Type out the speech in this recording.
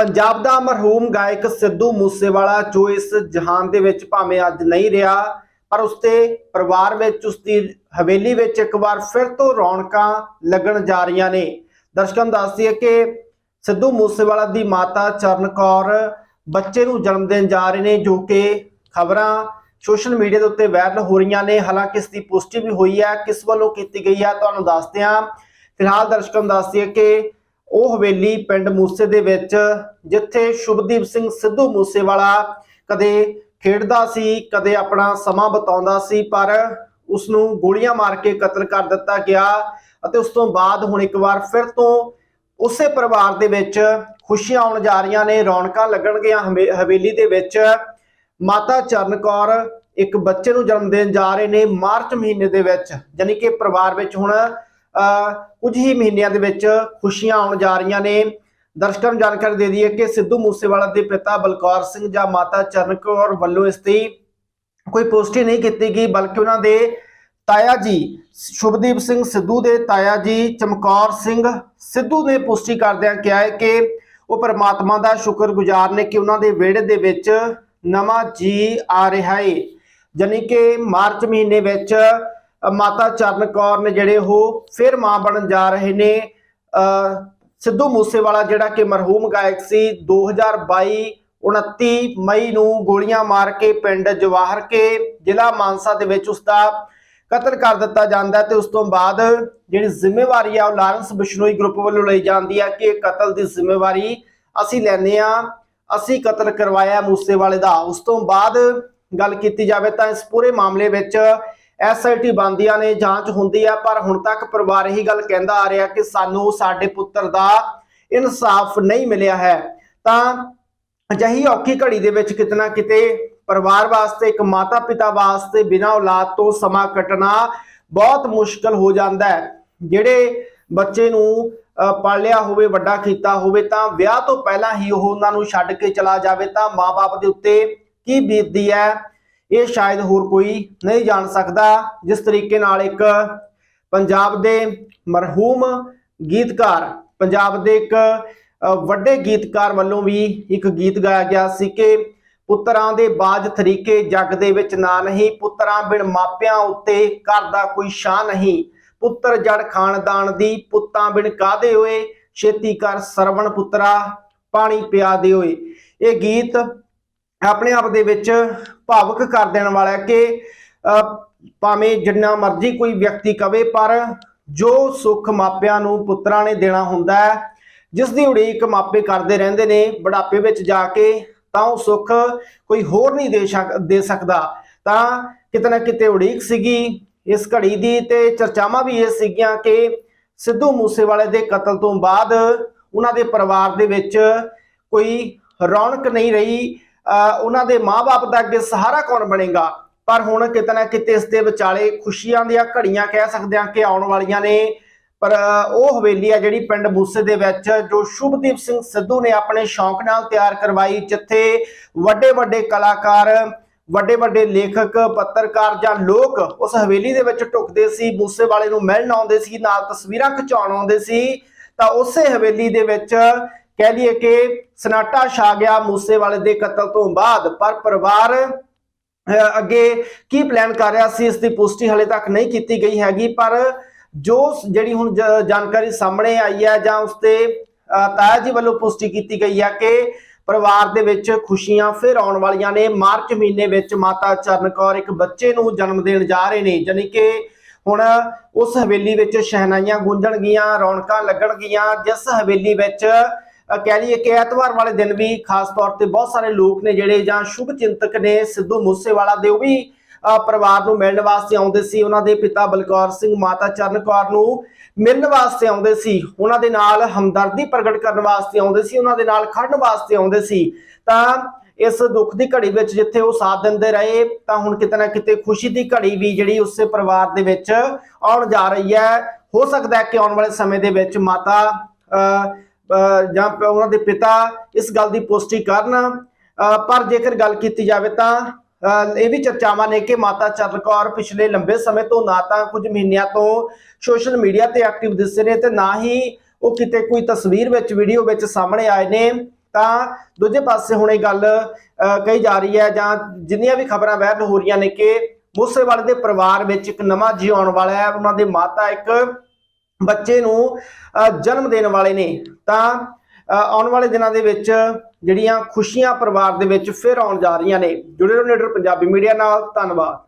ਪੰਜਾਬ ਦਾ ਮਰਹੂਮ ਗਾਇਕ ਸਿੱਧੂ ਮੂਸੇਵਾਲਾ, ਜੋ ਇਸ ਜਹਾਨ ਦੇ ਵਿੱਚ ਭਾਵੇਂ ਅੱਜ ਨਹੀਂ ਰਿਹਾ, ਪਰ ਉਸਦੇ ਪਰਿਵਾਰ ਵਿੱਚ, ਉਸਦੀ ਹਵੇਲੀ ਵਿੱਚ ਇੱਕ ਵਾਰ ਫਿਰ ਤੋਂ ਰੌਣਕਾਂ ਲੱਗਣ ਜਾ ਰਹੀਆਂ ਨੇ। ਦਰਸ਼ਕਾਂ ਨੂੰ ਦੱਸਦੀ ਹੈ ਕਿ ਸਿੱਧੂ ਮੂਸੇਵਾਲਾ ਦੀ ਮਾਤਾ ਚਰਨ ਕੌਰ ਬੱਚੇ ਨੂੰ ਜਨਮ ਦੇਣ ਜਾ ਰਹੇ ਨੇ, ਜੋ ਕਿ ਖਬਰਾਂ ਸੋਸ਼ਲ ਮੀਡੀਆ ਦੇ ਉੱਤੇ ਵਾਇਰਲ ਹੋ ਰਹੀਆਂ ਨੇ। ਹਾਲਾਂਕਿ ਇਸ ਦੀ ਪੁਸ਼ਟੀ ਵੀ ਹੋਈ ਹੈ, ਕਿਸ ਵੱਲੋਂ ਕੀਤੀ ਗਈ ਹੈ, ਤੁਹਾਨੂੰ ਦੱਸਦੇ ਹਾਂ। ਫਿਲਹਾਲ ਦਰਸ਼ਕਾਂ ਨੂੰ ਦੱਸਦੀ ਹੈ ਕਿ ਉਹ ਹਵੇਲੀ ਪਿੰਡ ਮੂਸੇ ਦੇ ਵਿੱਚ, ਜਿੱਥੇ ਸ਼ੁਭਦੀਪ ਸਿੰਘ ਸਿੱਧੂ ਮੂਸੇਵਾਲਾ ਕਦੇ ਖੇਡਦਾ ਸੀ, ਕਦੇ ਆਪਣਾ ਸਮਾਂ ਬਿਤਾਉਂਦਾ ਸੀ, ਪਰ ਉਸ ਨੂੰ ਗੋਲੀਆਂ ਮਾਰ ਕੇ ਕਤਲ ਕਰ ਦਿੱਤਾ ਗਿਆ ਅਤੇ ਉਸ ਤੋਂ ਬਾਅਦ ਹੁਣ ਇੱਕ ਵਾਰ ਫਿਰ ਤੋਂ ਉਸੇ ਪਰਿਵਾਰ ਦੇ ਵਿੱਚ ਖੁਸ਼ੀਆਂ ਆਉਣ ਜਾ ਰਹੀਆਂ ਨੇ, ਰੌਣਕਾਂ ਲੱਗਣਗੀਆਂ ਹਵੇ- ਹਵੇਲੀ ਦੇ ਵਿੱਚ। ਮਾਤਾ ਚਰਨ ਕੌਰ ਇੱਕ ਬੱਚੇ ਨੂੰ ਜਨਮ ਦੇਣ ਜਾ ਰਹੇ ਨੇ ਮਾਰਚ ਮਹੀਨੇ ਦੇ ਵਿੱਚ ਯਾਨੀ ਕਿ ਪਰਿਵਾਰ ਵਿੱਚ ਹੁਣ ਕੁਝ ਹੀ ਮਹੀਨਿਆਂ ਦੇ ਵਿੱਚ ਖੁਸ਼ੀਆਂ ਆਉਣ ਜਾ ਰਹੀਆਂ ਨੇ। ਦਰਸ਼ਕਾਂ ਨੂੰ ਜਾਣਕਾਰੀ ਦੇ ਦਈਏ ਕਿ ਸਿੱਧੂ ਮੂਸੇਵਾਲਾ ਦੇ ਪਿਤਾ ਬਲਕੌਰ ਸਿੰਘ ਜਾਂ ਮਾਤਾ ਚਰਨ ਕੌਰ ਵੱਲੋਂ ਇਸ ਦੀ ਕੋਈ ਪੁਸ਼ਟੀ ਨਹੀਂ ਕੀਤੀ ਗਈ, ਬਲਕਿ ਉਹਨਾਂ ਦੇ ਤਾਇਆ ਜੀ ਸ਼ੁਭਦੀਪ ਸਿੰਘ ਸਿੱਧੂ ਦੇ ਤਾਇਆ ਜੀ ਚਮਕੌਰ ਸਿੰਘ ਸਿੱਧੂ ਨੇ ਪੁਸ਼ਟੀ ਕਰਦਿਆਂ ਕਿਹਾ ਹੈ ਕਿ ਉਹ ਪਰਮਾਤਮਾ ਦਾ ਸ਼ੁਕਰਗੁਜ਼ਾਰ ਨੇ ਕਿ ਉਹਨਾਂ ਦੇ ਵਿਹੜੇ ਦੇ ਵਿੱਚ ਨਵਾਂ ਜੀ ਆ ਰਿਹਾ ਹੈ। ਜਾਣੀ ਕਿ ਮਾਰਚ ਮਹੀਨੇ ਵਿੱਚ ਮਾਤਾ ਚਰਨ ਕੌਰ ਨੇ ਜਿਹੜੇ ਉਹ ਫਿਰ ਮਾਂ ਬਣਨ ਜਾ ਰਹੇ ਨੇ। ਅ, ਸਿੱਧੂ ਮੂਸੇਵਾਲਾ ਜਿਹੜਾ ਕਿ ਮਰਹੂਮ ਗਾਇਕ ਸੀ 2022 29 ਮਈ ਨੂੰ ਗੋਲੀਆਂ ਮਾਰ ਕੇ ਪਿੰਡ ਜਵਾਹਰ ਕੇ ਜ਼ਿਲ੍ਹਾ ਮਾਨਸਾ ਦੇ ਵਿੱਚ ਉਸ ਦਾ ਕਤਲ ਕਰ ਦਿੱਤਾ ਜਾਂਦਾ ਤੇ ਉਸ ਤੋਂ ਬਾਅਦ ਜਿਹੜੀ ਜ਼ਿੰਮੇਵਾਰੀ ਆ ਉਹ ਲਾਰੈਂਸ ਬਿਸ਼ਨੋਈ ਗਰੁੱਪ ਵੱਲੋਂ ਲਈ ਜਾਂਦੀ ਹੈ ਕਿ ਇਹ ਕਤਲ ਦੀ ਜ਼ਿੰਮੇਵਾਰੀ ਅਸੀਂ ਲੈਂਦੇ ਆ ਅਸੀਂ ਕਤਲ ਕਰਵਾਇਆ ਮੂਸੇਵਾਲੇ ਦਾ। ਉਸ ਤੋਂ ਬਾਅਦ ਗੱਲ ਕੀਤੀ ਜਾਵੇ ਤਾਂ ਇਸ ਪੂਰੇ ਮਾਮਲੇ ਵਿੱਚ ਐਸਆਈਟੀ ਬੰਦੀਆਂ ਨੇ ਜਾਂਚ ਹੁੰਦੀ ਆ ਪਰ ਹੁਣ ਤੱਕ ਪਰਿਵਾਰ ਇਹੀ ਗੱਲ ਕਹਿੰਦਾ ਆ ਰਿਹਾ ਕਿ ਸਾਨੂੰ ਸਾਡੇ ਪੁੱਤਰ ਦਾ ਇਨਸਾਫ ਨਹੀਂ ਮਿਲਿਆ ਹੈ। ਤਾਂ ਅਜਿਹੀ ਔਖੀ ਘੜੀ ਦੇ ਵਿੱਚ ਕਿਤਨਾ ਕਿਤੇ ਪਰਿਵਾਰ ਵਾਸਤੇ ਇੱਕ ਮਾਤਾ ਪਿਤਾ ਵਾਸਤੇ ਬਿਨਾਂ ਔਲਾਦ ਤੋਂ ਸਮਾਂ ਕੱਟਣਾ ਬਹੁਤ ਮੁਸ਼ਕਲ ਹੋ ਜਾਂਦਾ ਹੈ। ਜਿਹੜੇ ਬੱਚੇ ਨੂੰ ਅ, ਪਾਲਿਆ ਹੋਵੇ ਵੱਡਾ ਕੀਤਾ ਹੋਵੇ ਤਾਂ ਵਿਆਹ ਤੋਂ ਪਹਿਲਾਂ ਹੀ ਉਹ ਉਹਨਾਂ ਨੂੰ ਛੱਡ ਕੇ ਚਲਾ ਜਾਵੇ ਤਾਂ ਮਾਪੇ ਦੇ ਉੱਤੇ ਕੀ ਬੀਤਦੀ ਹੈ? ਇਹ ਸ਼ਾਇਦ ਹੋਰ ਕੋਈ ਨਹੀਂ ਜਾਣ ਸਕਦਾ। ਜਿਸ ਤਰੀਕੇ ਨਾਲ ਇੱਕ ਪੰਜਾਬ ਦੇ ਮਰਹੂਮ ਗੀਤਕਾਰ, ਪੰਜਾਬ ਦੇ ਇੱਕ ਵੱਡੇ ਗੀਤਕਾਰ ਵੱਲੋਂ ਵੀ ਇੱਕ ਗੀਤ ਗਾਇਆ ਗਿਆ ਸੀ ਕਿ ਪੁੱਤਰਾਂ ਦੇ ਬਾਜ ਤਰੀਕੇ ਜੱਗ ਦੇ ਵਿੱਚ ਨਾ ਨਹੀਂ, ਪੁੱਤਰਾਂ ਬਿਨ ਮਾਪਿਆਂ ਉੱਤੇ ਘਰ ਦਾ ਕੋਈ ਸ਼ਾਹ ਨਹੀਂ। ਪੁੱਤਰ ਜੜ ਖਾਨਦਾਨ ਦੀ, ਪੁੱਤਾਂ ਬਿਨ ਕਾਦੇ ਹੋਏ? ਛੇਤੀ ਕਰ ਸਰਵਣ ਪੁੱਤਰਾ, ਪਾਣੀ ਪਿਆ ਦੇ ਹੋਏ ਇਹ ਗੀਤ ਆਪਣੇ ਆਪ ਦੇ ਵਿੱਚ ਭਾਵਕ ਕਰ ਦੇਣ ਵਾਲਾ ਹੈ ਕਿ ਭਾਵੇਂ ਜਿੰਨਾ ਮਰਜ਼ੀ ਕੋਈ ਵਿਅਕਤੀ ਕਵੇ, ਪਰ ਜੋ ਸੁੱਖ ਮਾਪਿਆਂ ਨੂੰ ਪੁੱਤਰਾਂ ਨੇ ਦੇਣਾ ਹੁੰਦਾ ਹੈ ਜਿਸ ਦੀ ਉਡੀਕ ਮਾਪੇ ਕਰਦੇ ਰਹਿੰਦੇ ਨੇ ਬੁਢਾਪੇ ਵਿੱਚ ਜਾ ਕੇ, ਤਾਂ ਉਹ ਸੁੱਖ ਕੋਈ ਹੋਰ ਨਹੀਂ ਦੇ ਸ਼ਕ- ਦੇ ਸਕਦਾ। ਤਾਂ ਕਿਤੇ ਨਾ ਕਿਤੇ ਉਡੀਕ ਸੀਗੀ ਇਸ ਘੜੀ ਦੀ ਤੇ ਚਰਚਾਵਾਂ ਵੀ ਇਹ ਸੀਗੀਆਂ ਕਿ ਸਿੱਧੂ ਮੂਸੇਵਾਲੇ ਦੇ ਕਤਲ ਤੋਂ ਬਾਅਦ ਉਹਨਾਂ ਦੇ ਪਰਿਵਾਰ ਦੇ ਵਿੱਚ ਕੋਈ ਰੌਣਕ ਨਹੀਂ ਰਹੀ ਉਹਨਾਂ ਦੇ ਮਾਪੇ ਦਾ ਅੱਗੇ ਸਹਾਰਾ ਕੌਣ ਬਣੇਗਾ? ਪਰ ਹੁਣ ਕਿਤੇ ਨਾ ਕਿਤੇ ਇਸ ਦੇ ਵਿਚਾਲੇ ਖੁਸ਼ੀਆਂ ਦੀਆਂ ਘੜੀਆਂ ਕਹਿ ਸਕਦੇ ਹਾਂ ਕਿ ਆਉਣ ਵਾਲੀਆਂ ਨੇ। ਪਰ ਉਹ ਹਵੇਲੀ ਆ ਜਿਹੜੀ ਪਿੰਡ ਮੂਸੇ ਦੇ ਵਿੱਚ ਜੋ ਸ਼ੁਭਦੀਪ ਸਿੰਘ ਸਿੱਧੂ ਨੇ ਆਪਣੇ ਸ਼ੌਂਕ ਨਾਲ ਤਿਆਰ ਕਰਵਾਈ, ਜਿੱਥੇ ਵੱਡੇ ਵੱਡੇ ਕਲਾਕਾਰ ਵੱਡੇ ਵੱਡੇ ਲੇਖਕ, ਪੱਤਰਕਾਰ ਜਾਂ ਲੋਕ ਉਸ ਹਵੇਲੀ ਦੇ ਵਿੱਚ ਢੁਕਦੇ ਸੀ, ਮੂਸੇ ਵਾਲੇ ਨੂੰ ਮਿਲਣ ਆਉਂਦੇ ਸੀ, ਨਾਲ ਤਸਵੀਰਾਂ ਖਿਚਾਉਣ ਆਉਂਦੇ ਸੀ। ਤਾਂ ਉਸੇ ਹਵੇਲੀ ਦੇ ਵਿੱਚ ਕਹਿ ਲਈਏ ਕਿ ਸਨਾਟਾ ਛਾ ਗਿਆ ਮੂਸੇਵਾਲੇ ਦੇ ਕਤਲ ਤੋਂ ਬਾਅਦ, ਪਰ ਪਰਿਵਾਰ ਅੱਗੇ ਕੀ ਪਲਾਨ ਕਰ ਰਿਹਾ ਸੀ? ਇਸ ਦੀ ਪੁਸ਼ਟੀ ਹਲੇ ਤੱਕ ਨਹੀਂ ਕੀਤੀ ਗਈ ਹੈਗੀ, ਪਰ ਜੋ ਜਿਹੜੀ ਹੁਣ ਜਾਣਕਾਰੀ ਸਾਹਮਣੇ ਆਈ ਹੈ ਜਾਂ ਉਸ ਤੇ ਤਾਇਆ ਜੀ ਵੱਲੋਂ ਪੁਸ਼ਟੀ ਕੀਤੀ ਗਈ ਹੈ ਕਿ ਪਰਿਵਾਰ ਦੇ ਵਿੱਚ ਖੁਸ਼ੀਆਂ ਫਿਰ ਆਉਣ ਵਾਲੀਆਂ ਨੇ। ਮਾਰਚ ਮਹੀਨੇ ਵਿੱਚ ਮਾਤਾ ਚਰਨ ਕੌਰ ਇੱਕ ਬੱਚੇ ਨੂੰ ਜਨਮ ਦੇਣ ਜਾ ਰਹੇ ਨੇ ਯਾਨੀ ਕਿ ਹੁਣ ਉਸ ਹਵੇਲੀ ਵਿੱਚ ਸ਼ਹਿਨਾਈਆਂ ਗੂੰਜਣਗੀਆਂ, ਰੌਣਕਾਂ ਲੱਗਣਗੀਆਂ, ਜਿਸ ਹਵੇਲੀ ਵਿੱਚ ਕਹਿ ਲਈਏ ਕਿ ਐਤਵਾਰ ਵਾਲੇ ਦਿਨ ਵੀ ਖਾਸ ਤੌਰ ਤੇ ਬਹੁਤ ਸਾਰੇ ਲੋਕ ਨੇ ਜਿਹੜੇ ਜਾਂ ਸ਼ੁਭ ਚਿੰਤਕ ਨੇ ਸਿੱਧੂ ਮੂਸੇਵਾਲਾ ਦੇ ਉਹ ਵੀ ਅ, ਪਰਿਵਾਰ ਨੂੰ ਮਿਲਣ ਵਾਸਤੇ ਆਉਂਦੇ ਸੀ। ਉਹਨਾਂ ਦੇ ਪਿਤਾ ਬਲਕੌਰ ਸਿੰਘ ਮਾਤਾ ਚਰਨ ਕੌਰ ਨੂੰ ਮਿਲਣ ਵਾਸਤੇ ਆਉਂਦੇ ਸੀ। ਉਹਨਾਂ ਦੇ ਨਾਲ ਹਮਦਰਦੀ ਪ੍ਰਗਟ ਕਰਨ ਵਾਸਤੇ ਆਉਂਦੇ ਸੀ। ਉਹਨਾਂ ਦੇ ਨਾਲ ਖੜਨ ਵਾਸਤੇ ਆਉਂਦੇ ਸੀ। ਤਾਂ ਇਸ ਦੁੱਖ ਦੀ ਘੜੀ ਵਿੱਚ ਜਿੱਥੇ ਉਹ ਸਾਥ ਦਿੰਦੇ ਰਹੇ ਤਾਂ ਹੁਣ ਕਿਤੇ ਨਾ ਕਿਤੇ ਖੁਸ਼ੀ ਦੀ ਘੜੀ ਵੀ ਜਿਹੜੀ ਉਸੇ ਪਰਿਵਾਰ ਦੇ ਵਿੱਚ ਆਉਣ ਜਾ ਰਹੀ ਹੈ। ਹੋ ਸਕਦਾ ਹੈ ਕਿ ਆਉਣ ਵਾਲੇ ਸਮੇਂ ਦੇ ਵਿੱਚ ਮਾਤਾ ਅ, ਜਾਂ ਉਹਨਾਂ ਦੇ ਪਿਤਾ ਇਸ ਗੱਲ ਦੀ ਪੁਸ਼ਟੀ ਕਰਨ। ਪਰ ਜੇਕਰ ਗੱਲ ਕੀਤੀ ਜਾਵੇ ਤਾਂ ਇਹ ਵੀ ਚਰਚਾਵਾਂ ਨੇ ਕਿ ਮਾਤਾ ਚਰਨ ਕੌਰ ਪਿਛਲੇ ਲੰਬੇ ਸਮੇਂ ਤੋਂ ਨਾ ਤਾਂ ਕੁਝ ਮਹੀਨਿਆਂ ਤੋਂ ਸੋਸ਼ਲ ਮੀਡੀਆ ਤੇ ਐਕਟਿਵ ਦਿਸਦੇ ਨੇ ਤੇ ਨਾ ਹੀ ਉਹ ਕਿਤੇ ਕੋਈ ਤਸਵੀਰ ਵਿੱਚ ਵੀਡੀਓ ਵਿੱਚ ਸਾਹਮਣੇ ਆਏ ਨੇ। ਤਾਂ ਦੂਜੇ ਪਾਸੇ ਹੁਣ ਇਹ ਗੱਲ ਅ, ਕਹੀ ਜਾ ਰਹੀ ਹੈ ਜਾਂ ਜਿੰਨੀਆਂ ਵੀ ਖਬਰਾਂ ਵਾਇਰਲ ਹੋ ਰਹੀਆਂ ਨੇ ਕਿ ਮੂਸੇਵਾਲੇ ਦੇ ਪਰਿਵਾਰ ਵਿੱਚ ਇੱਕ ਨਵਾਂ ਜੀ ਆਉਣ ਵਾਲਾ ਹੈ। ਉਹਨਾਂ ਦੇ ਮਾਤਾ ਇੱਕ ਬੱਚੇ ਨੂੰ ਜਨਮ ਦੇਣ ਵਾਲੇ ਨੇ, ਤਾਂ ਆਉਣ ਵਾਲੇ ਦਿਨਾਂ ਦੇ ਵਿੱਚ ਜਿਹੜੀਆਂ ਖੁਸ਼ੀਆਂ ਪਰਿਵਾਰ ਦੇ ਵਿੱਚ ਫਿਰ ਆਉਣ ਜਾ ਰਹੀਆਂ ਨੇ। ਜੁੜੇ ਰਹੋ ਲੀਡਰ ਪੰਜਾਬੀ ਮੀਡੀਆ ਨਾਲ, ਧੰਨਵਾਦ।